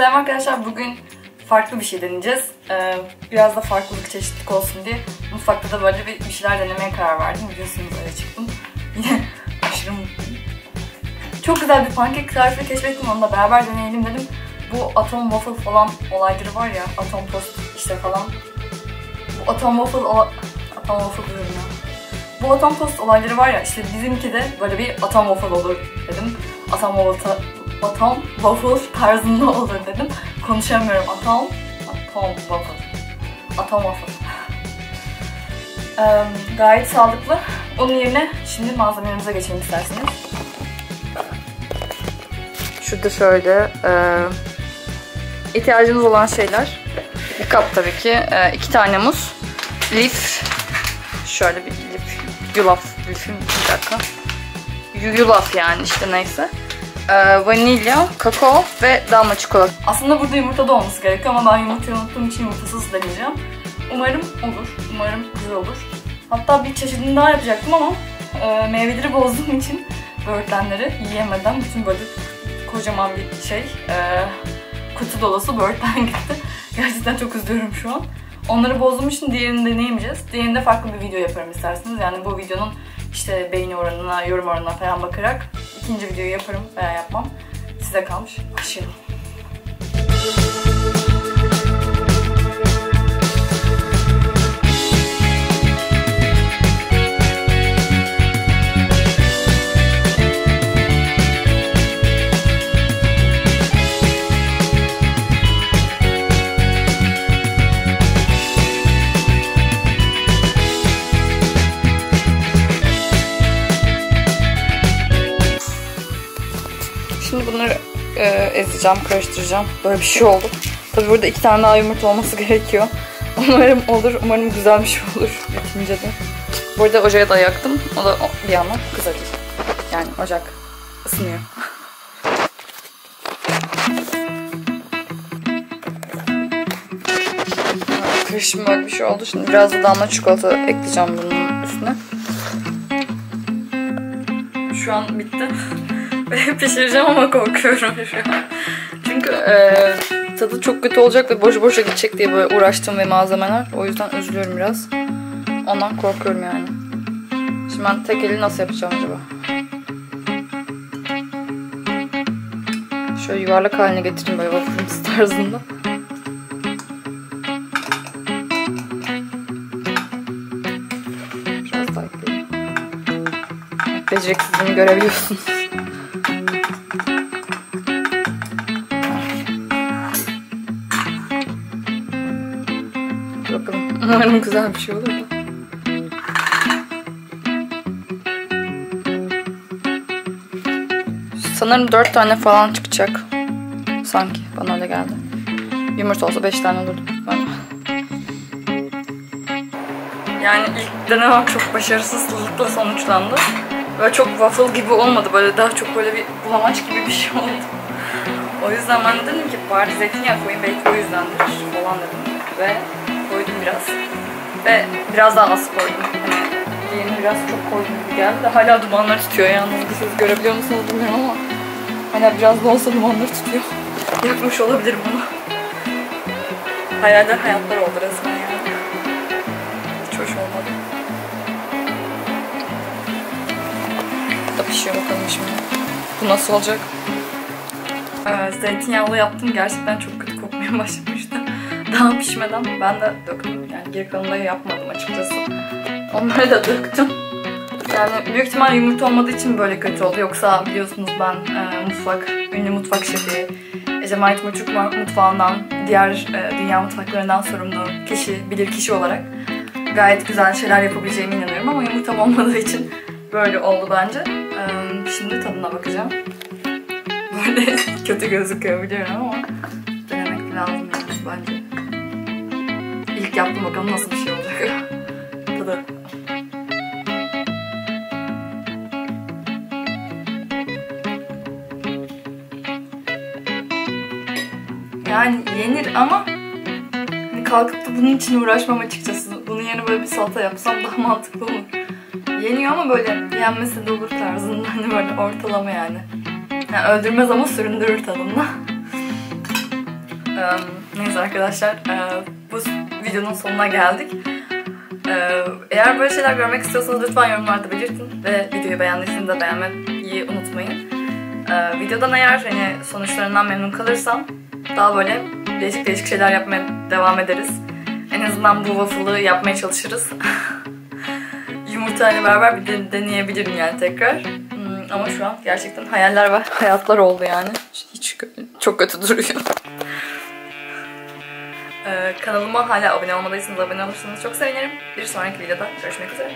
Selam arkadaşlar. Bugün farklı bir şey deneyeceğiz. Ee, biraz da farklılık, çeşitlilik olsun diye mutfakta da böyle bir, bir şeyler denemeye karar verdim. Biliyorsunuz öyle çıktım. Yine aşırı mutluyum. Çok güzel bir pankek tarifi keşfettim. Onunla beraber deneyelim dedim. Bu atom waffle falan olayları var ya. Atom tost işte falan. Bu atom waffle. Atom waffle diyorum ya. Bu atom tost olayları var ya işte bizimki de böyle bir atom waffle olur dedim. Atom waffle, atom waffle tarzında olur dedim. Konuşamıyorum. Atom, atom waffle. Atom waffle. Gayet sağlıklı. Onun yerine şimdi malzemelerimize geçelim isterseniz. Şurada şöyle e, ihtiyacımız olan şeyler. Bir kap tabii ki. E, iki tane muz. Lif. Şöyle bir lif. Yulaf. Lifim bir dakika. Yulaf yani işte neyse. E, vanilya, kakao ve damla çikolata. Aslında burada yumurta da olması gerekiyor ama ben yumurtayı unuttuğum için yumurtasız deneyeceğim. Umarım olur. Umarım güzel olur. Hatta bir çeşidini daha yapacaktım ama e, meyveleri bozduğum için böğürtlenleri yiyemeden bütün böyle kocaman bir şey e, kutu dolusu böğürtlen gitti. Gerçekten çok üzülüyorum şu an. Onları bozduğum için diğerini deneyemeyeceğiz. Diğerinde farklı bir video yaparım isterseniz. Yani bu videonun işte beğeni oranına, yorum oranına falan bakarak ikinci videoyu yaparım veya yapmam. Size kalmış. Başlayalım. E, ezeceğim, karıştıracağım. Böyle bir şey oldu. Tabi burada iki tane daha yumurta olması gerekiyor. Umarım olur. Umarım güzel bir şey olur bitince de. Bu arada ocağı da yaktım. O da bir yandan kızarıyor. Yani ocak ısınıyor. Karışım böyle bir şey oldu. Şimdi biraz da damla çikolata ekleyeceğim bunun üstüne. Şu an bitti. Pişireceğim ama korkuyorum şu an. Çünkü e, tadı çok kötü olacak ve boş boşa gidecek diye böyle uğraştım ve malzemeler. O yüzden üzülüyorum biraz. Ondan korkuyorum yani. Şimdi ben tek eli nasıl yapacağım acaba? Şöyle yuvarlak haline getireyim böyle waffles tarzında. Biraz daha ekleyeyim. Beceriksizliğini görebiliyorsunuz. Umarım güzel bir şey olur. Sanırım 4 tane falan çıkacak. Sanki bana öyle geldi. Yumurta olsa 5 tane olurdu. Ben... Yani ilk denemem çok başarısızlıkla sonuçlandı. Böyle çok waffle gibi olmadı. Böyle daha çok böyle bir bulamaç gibi bir şey oldu. O yüzden ben de dedim ki bari zeytinyağı koyayım belki o yüzdendir falan dedim. Ve koydum biraz. Ve biraz daha az koydum. Hani biraz çok koydum gibi geldi hala dumanlar tutuyor yalnız. Siz görebiliyor musunuz bilmiyorum ama hala biraz da olsa dumanlar tutuyor. Yakmış olabilirim bunu. Hayaller hayatlar oldu resmen yani. Hiç hoş olmadı. Da pişiyor bakalım şimdi. Bu nasıl olacak? Ee, zeytinyağlı yaptım. Gerçekten çok kötü kokmaya başlamıştı. Daha pişmeden ben de döktüm. Yani geri kalanını yapmadım açıkçası. Onları da döktüm. Yani büyük ihtimal yumurta olmadığı için böyle kötü oldu. Yoksa biliyorsunuz ben e, mutfak, ünlü mutfak şefi, Ecemait Mutfak mutfağından, diğer e, dünya mutfaklarından sorumlu kişi, bilir kişi olarak gayet güzel şeyler yapabileceğime inanıyorum ama yumurtam olmadığı için böyle oldu bence. E, şimdi tadına bakacağım. Böyle kötü gözüküyor biliyorum ama denemek lazım bence. İlk yaptım bakalım nasıl bir şey olacak. Tadı. Yani yenir ama kalkıp da bunun için uğraşmam açıkçası. Bunun yerine böyle bir salata yapsam daha mantıklı olur. Yeniyor ama böyle yenmesi de olur tarzında hani böyle ortalama yani. yani öldürmez ama süründürür tadında. Neyse arkadaşlar bu videonun sonuna geldik. Ee, eğer böyle şeyler görmek istiyorsanız lütfen yorumlarda belirtin ve videoyu beğendiyseniz de beğenmeyi unutmayın. Ee, videodan eğer hani sonuçlarından memnun kalırsam daha böyle değişik değişik şeyler yapmaya devam ederiz. En azından bu waffle'ı yapmaya çalışırız. Yumurtayla beraber bir de deneyebilirim yani tekrar. Hmm, ama şu an gerçekten hayaller ve hayatlar oldu yani. Hiç çok kötü duruyor. Ee, kanalıma hala abone olmadıysanız abone olursanız çok sevinirim. Bir sonraki videoda görüşmek üzere.